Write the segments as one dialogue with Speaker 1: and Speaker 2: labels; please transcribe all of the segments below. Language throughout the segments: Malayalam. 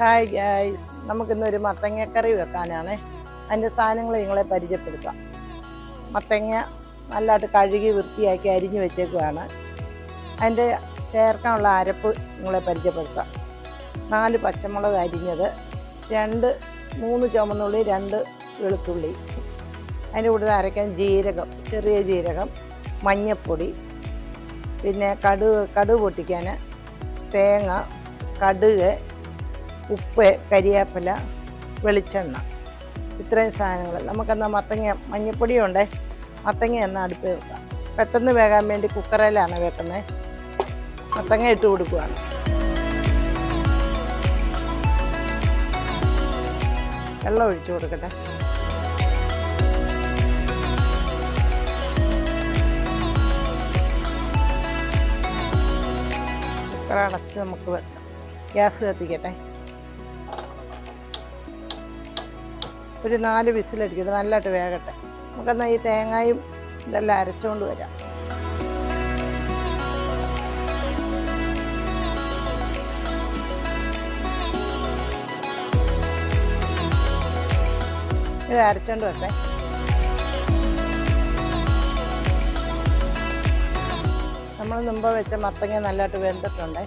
Speaker 1: ഹായ് ഗായ്സ് നമുക്കിന്നൊരു മത്തങ്ങക്കറി വെക്കാനാണ്. അതിന്റെ സാധനങ്ങൾ നിങ്ങളെ പരിചയപ്പെടുത്താം. മത്തങ്ങ നല്ലതായിട്ട് കഴുകി വൃത്തിയാക്കി അരിഞ്ഞു വെച്ചേക്കുവാണ്. അതിന്റെ ചേർക്കാനുള്ള അരപ്പ് നിങ്ങളെ പരിചയപ്പെടുത്താം. നാല് പച്ചമുളക് അരിഞ്ഞത് രണ്ട് മൂന്ന് ചുമന്നുള്ളി രണ്ട് വെളുത്തുള്ളി. അതിന്റെ കൂടെ അരയ്ക്കാൻ ജീരകം ചെറിയ ജീരകം മഞ്ഞൾപ്പൊടി പിന്നെ കടുക് കടുക് പൊട്ടിക്കാൻ തേങ്ങ കടുക് ഉപ്പ് കരിയാപ്പില വെളിച്ചെണ്ണ. ഇത്രയും സാധനങ്ങൾ. നമുക്കെന്നാൽ മത്തങ്ങ മഞ്ഞപ്പൊടിയുണ്ട് മത്തങ്ങ എന്നാൽ അടുത്ത് വെക്കാം. പെട്ടെന്ന് വേകാൻ വേണ്ടി കുക്കറിലാണ് വെക്കുന്നത്. മത്തങ്ങ ഇട്ട് കൊടുക്കുകയാണ് വെള്ളം ഒഴിച്ചു കൊടുക്കട്ടെ. കുക്കറടച്ച് നമുക്ക് വെക്കാം. ഗ്യാസ് കത്തിക്കട്ടെ. ഒരു നാല് വിസിലടിക്കട്ടെ നല്ലതായിട്ട് വേകട്ടെ. നമുക്കെന്നാൽ ഈ തേങ്ങയും ഇതെല്ലാം അരച്ചുകൊണ്ട് വരാം. ഇത് അരച്ചോണ്ട് വരട്ടെ. നമ്മൾ മുമ്പ് വെച്ച മത്തങ്ങ നല്ലതായിട്ട് വെന്തിട്ടുണ്ട്.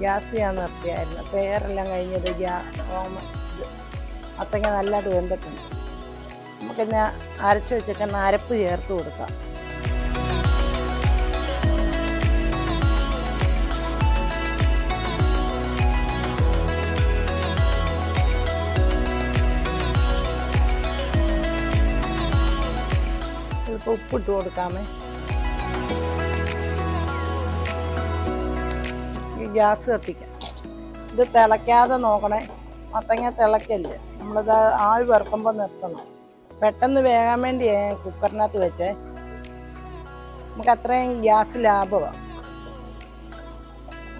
Speaker 1: ഗ്യാസ് ഞാൻ നിർത്തിയായിരുന്നു പേരെല്ലാം കഴിഞ്ഞത് ഗ്യാ ഓമ മത്തങ്ങ നല്ലത് വെന്തിട്ടുണ്ട് നമുക്കിന്ന് അരച്ച് വെച്ചേക്കുന്ന അരപ്പ് ചേർത്ത് കൊടുക്കാം. ഇപ്പോൾ ഉപ്പിട്ട് കൊടുക്കാമേ. ഗ്യാസ് കത്തിക്കാം. ഇത് തിളയ്ക്കാതെ നോക്കണേ. മത്തങ്ങ തിളക്കല്ലേ? നമ്മളിത് ആവി വറുക്കുമ്പോൾ നിർത്തണം. പെട്ടെന്ന് വേകാൻ വേണ്ടി കുക്കറിനകത്ത് വെച്ചേ. നമുക്ക് അത്രയും ഗ്യാസ് ലാഭമാണ്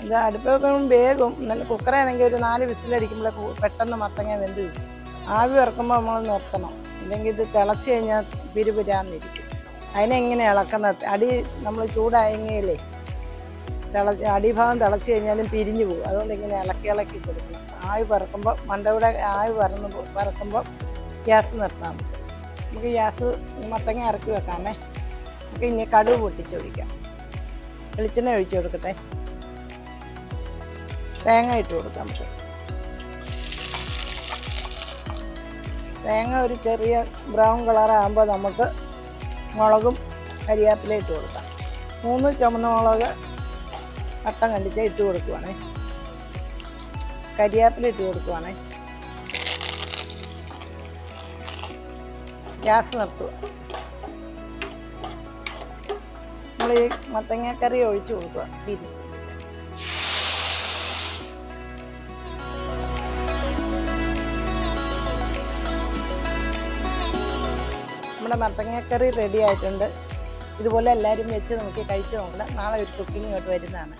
Speaker 1: ഇത് അടുപ്പൊക്കെ വേഗം നല്ല കുക്കറാണെങ്കിൽ ഒരു നാല് വിസിലടിക്കുമ്പോൾ പെട്ടെന്ന് മത്തങ്ങ വെന്ത് ആവി വറുക്കുമ്പോൾ നമ്മൾ നിർത്തണം. ഇല്ലെങ്കിൽ ഇത് തിളച്ച് കഴിഞ്ഞാൽ പിരിപിരാന്നിരിക്കും. അതിനെങ്ങനെ ഇളക്കുന്നത് അടി നമ്മൾ ചൂടായെങ്കിലേ തിളച്ച് അടിഭാഗം തിളച്ച് കഴിഞ്ഞാലും പിരിഞ്ഞു പോകും. അതുകൊണ്ട് ഇങ്ങനെ ഇളക്കി ഇളക്കി കൊടുക്കും. ആവി പറക്കുമ്പോൾ മണ്ടവിടെ ആവി പറന്ന് പറക്കുമ്പോൾ ഗ്യാസ് നിർത്താം. നമുക്ക് ഗ്യാസ് മത്തങ്ങ ഇറക്കി വെക്കാമേ. നമുക്ക് ഇനി കടുവ് പൊട്ടിച്ചൊഴിക്കാം. വെളിച്ചെണ്ണ ഒഴിച്ചു കൊടുക്കട്ടെ. തേങ്ങ ഇട്ട് കൊടുക്കാം നമുക്ക്. തേങ്ങ ഒരു ചെറിയ ബ്രൗൺ കളറാകുമ്പോൾ നമുക്ക് മുളകും കരിയാപ്പില ഇട്ട് കൊടുക്കാം. മൂന്ന് ചുമന്ന മുളക് വട്ടം കണ്ടിട്ട് ഇട്ട് കൊടുക്കുവാണേ. കരിയാപ്പില ഇട്ട് കൊടുക്കുവാണേ. ഗ്യാസ് നിർത്തുക. നമ്മൾ ഈ മത്തങ്ങക്കറി ഒഴിച്ചു കൊടുക്കുക. പിരി നമ്മുടെ മത്തങ്ങക്കറി റെഡി ആയിട്ടുണ്ട്. ഇതുപോലെ എല്ലാവരും വെച്ച് നമുക്ക് കഴിച്ച് നോക്കണം നാളെ ഒരു കുക്കിംഗ് ആയിട്ട് വരുന്നതാണ്.